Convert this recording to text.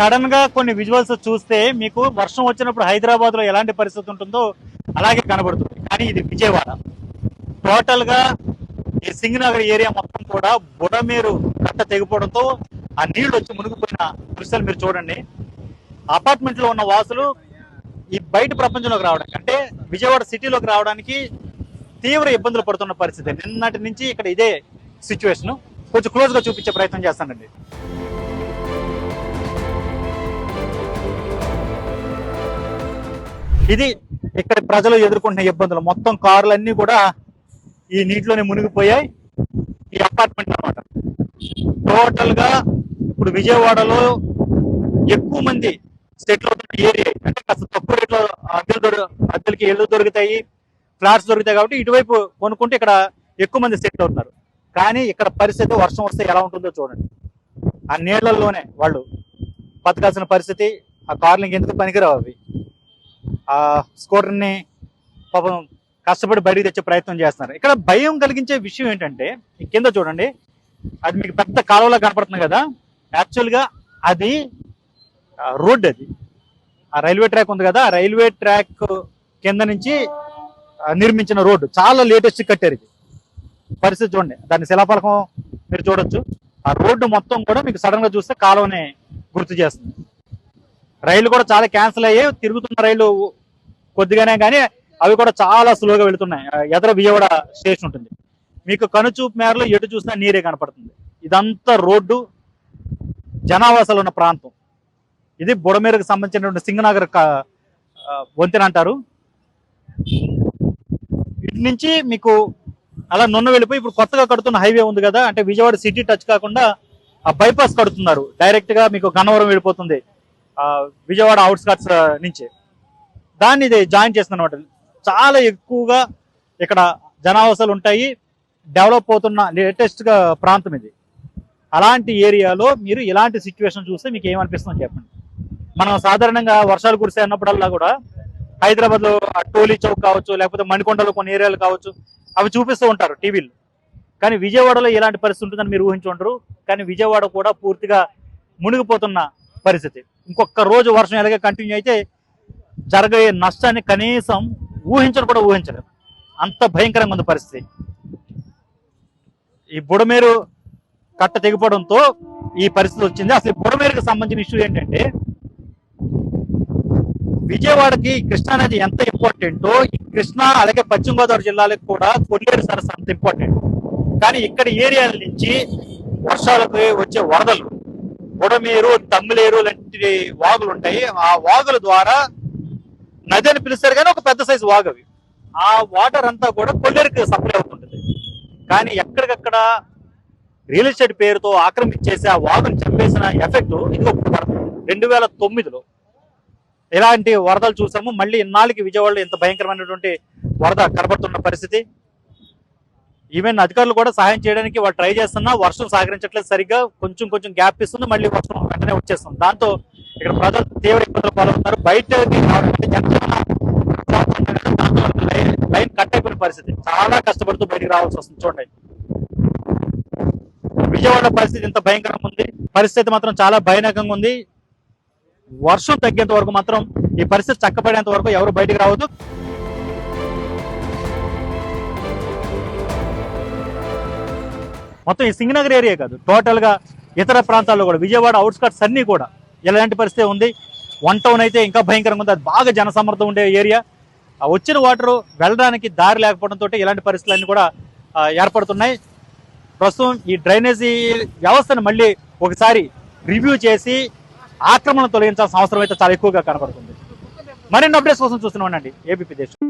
సడన్గా కొన్ని విజువల్స్ చూస్తే మీకు వర్షం వచ్చినప్పుడు హైదరాబాద్లో ఎలాంటి పరిస్థితి ఉంటుందో అలాగే కనబడుతుంది. కానీ ఇది విజయవాడ. టోటల్గా ఈ సింగనగర్ ఏరియా మొత్తం కూడా బుడమేరు కట్ట తెగిపోవడంతో ఆ నీళ్ళు వచ్చి మునిగిపోయిన దృశ్యాలు మీరు చూడండి. అపార్ట్మెంట్లో ఉన్న వాసులు ఈ బయట ప్రపంచంలోకి రావడానికి అంటే విజయవాడ సిటీలోకి రావడానికి తీవ్ర ఇబ్బందులు పడుతున్న పరిస్థితి. నిన్నటి నుంచి ఇక్కడ ఇదే సిచ్యువేషన్ కొంచెం క్లోజ్గా చూపించే ప్రయత్నం చేస్తానండి. ఇది ఇక్కడ ప్రజలు ఎదుర్కొంటున్న ఇబ్బందులు. మొత్తం కార్లన్నీ కూడా ఈ నీటిలోనే మునిగిపోయాయి. ఈ అపార్ట్మెంట్ అన్నమాట. టోటల్గా ఇప్పుడు విజయవాడలో ఎక్కువ మంది సెటిల్ అవుతున్న ఏరియా అంటే కాస్త తక్కువ రేట్లో అద్దెలు దొరి అద్దెలకి ఇళ్ళు దొరుకుతాయి ఫ్లాట్స్ దొరుకుతాయి కాబట్టి ఇటువైపు కొనుక్కుంటే ఇక్కడ ఎక్కువ మంది సెటిల్ అవుతున్నారు. కానీ ఇక్కడ పరిస్థితి వర్షం వస్తే ఎలా ఉంటుందో చూడండి. ఆ నీళ్ళలోనే వాళ్ళు బతకాల్సిన పరిస్థితి ఆ కార్లు ఇంకెందుకు పనికిరావు అవి? ఆ స్కూటర్ని పాపం కష్టపడి బయటికి తెచ్చే ప్రయత్నం చేస్తున్నారు. ఇక్కడ భయం కలిగించే విషయం ఏంటంటే కింద చూడండి. అది మీకు పెద్ద కాలువలా కనపడుతుంది కదా. యాక్చువల్గా అది రోడ్ అది. ఆ రైల్వే ట్రాక్ ఉంది కదా రైల్వే ట్రాక్ కింద నుంచి నిర్మించిన రోడ్డు. చాలా లేటెస్ట్ కట్టారు ఇది. పరిస్థితి చూడండి. దాని శిలాఫలకం మీరు చూడొచ్చు. ఆ రోడ్డు మొత్తం కూడా మీకు సడన్గా చూస్తే కాలువని గుర్తు చేస్తుంది. రైలు కూడా చాలా క్యాన్సిల్ అయ్యాయి తిరుగుతున్న రైలు కొద్దిగానే కానీ అవి కూడా చాలా స్లోగా వెళుతున్నాయి. ఎదర విజయవాడ స్టేషన్ ఉంటుంది. మీకు కనుచూపు మేరలో ఎటు చూసినా నీరే కనపడుతుంది. ఇదంతా రోడ్డు జనావాసాలు ఉన్న ప్రాంతం. ఇది బుడమేరకు సంబంధించినటువంటి సింగనగర్ వంతెన అంటారు. ఇటు నుంచి మీకు అలా నున్న వెళ్ళిపోయి ఇప్పుడు కొత్తగా కడుతున్న హైవే ఉంది కదా అంటే విజయవాడ సిటీ టచ్ కాకుండా ఆ బైపాస్ కడుతున్నారు. డైరెక్ట్గా మీకు గన్నవరం వెళ్ళిపోతుంది. విజయవాడ అవుట్స్కట్స్ నుంచి. దాన్ని ఇది జాయిన్ చేస్తుంది అనమాట చాలా ఎక్కువగా ఇక్కడ జనావాసాలు ఉంటాయి. డెవలప్ అవుతున్న లేటెస్ట్గా ప్రాంతం ఇది. అలాంటి ఏరియాలో మీరు ఇలాంటి సిచ్యువేషన్ చూస్తే మీకు ఏమనిపిస్తుందో చెప్పండి. మనం సాధారణంగా వర్షాలు కురిసే అన్నప్పుడల్లా కూడా హైదరాబాద్లో టోలీ చౌక్ కావచ్చు లేకపోతే మణికొండలో కొన్ని ఏరియాలు కావచ్చు అవి చూపిస్తూ ఉంటారు టీవీలు. కానీ విజయవాడలో ఇలాంటి పరిస్థితి ఉంటుందని మీరు ఊహించుకుంటారు కానీ విజయవాడ కూడా పూర్తిగా మునిగిపోతున్న పరిస్థితి. ఇంకొక రోజు వర్షం ఎలాగే కంటిన్యూ అయితే జరగే నష్టాన్ని కనీసం ఊహించడం కూడా ఊహించలేం. అంత భయంకరంగా ఉంది పరిస్థితి. ఈ బుడమేరు కట్ట తెగిపోవడంతో ఈ పరిస్థితి వచ్చింది. అసలు బుడమేరుకు సంబంధించిన ఇష్యూ ఏంటంటే విజయవాడకి కృష్ణానది ఎంత ఇంపార్టెంటో ఈ కృష్ణా అలాగే పశ్చిమ గోదావరి జిల్లాలకు కూడా కొల్లేరు సరస్సు అంత ఇంపార్టెంట్ కానీ ఇక్కడ ఏరియాల నుంచి వర్షాలకు వచ్చే వరదలు బుడమేరు తమ్మిలేరు లాంటి వాగులు ఉంటాయి. ఆ వాగుల ద్వారా నది అని పిలుస్తారు కానీ ఒక పెద్ద సైజు వాగవి ఆ వాటర్ అంతా కూడా కొల్లేరుకి సప్లై అవుతుంటుంది. కానీ ఎక్కడికక్కడ రియల్ ఎస్టేట్ పేరుతో ఆక్రమించేసి ఆ వాగును చంపేసిన ఎఫెక్ట్ ఇదిగో రెండు వేల తొమ్మిదిలో ఇలాంటి వరదలు చూసాము. మళ్ళీ ఇన్నాళ్ళకి విజయవాడలో ఇంత భయంకరమైనటువంటి వరద కనబడుతున్న పరిస్థితి. ఈవెన్ అధికారులు కూడా సహాయం చేయడానికి వాళ్ళు ట్రై చేస్తున్నా వర్షం సహకరించట్లేదు సరిగ్గా. కొంచెం కొంచెం గ్యాప్ ఇస్తుంది మళ్ళీ వర్షం వెంటనే వచ్చేస్తుంది. దాంతో ఇక్కడ ప్రజలు తీవ్ర ఇబ్బందులు పాల్గొన్నారు బయటకి లైన్ కట్ అయిపోయిన పరిస్థితి. చాలా కష్టపడుతూ బయటికి రావాల్సి వస్తుంది. చూడండి. విజయవాడ పరిస్థితి ఇంత భయంకరంగా ఉంది. పరిస్థితి మాత్రం చాలా భయానకంగా ఉంది. వర్షం తగ్గేంత వరకు మాత్రం ఈ పరిస్థితి చక్కబడేంత వరకు ఎవరు బయటకు రావద్దు. మొత్తం ఈ సింగనగర్ ఏరియా కాదు. టోటల్గా ఇతర ప్రాంతాల్లో కూడా విజయవాడ అవుట్స్కట్స్ అన్ని కూడా ఎలాంటి పరిస్థితి ఉంది? వన్ టౌన్ అయితే ఇంకా భయంకరంగా ఉంది. అది బాగా జనసమర్థం ఉండే ఏరియా. ఆ వచ్చిన వాటర్ వెళ్ళడానికి దారి లేకపోవడంతో ఇలాంటి పరిస్థితులన్నీ కూడా ఏర్పడుతున్నాయి. ప్రస్తుతం ఈ డ్రైనేజీ వ్యవస్థను మళ్ళీ ఒకసారి రివ్యూ చేసి ఆక్రమణ తొలగించాల్సిన అవసరం అయితే చాలా ఎక్కువగా కనబడుతుంది. మరిన్ని అప్డేట్స్ కోసం చూస్తున్నాం అండి. ఏబీపీ దేశం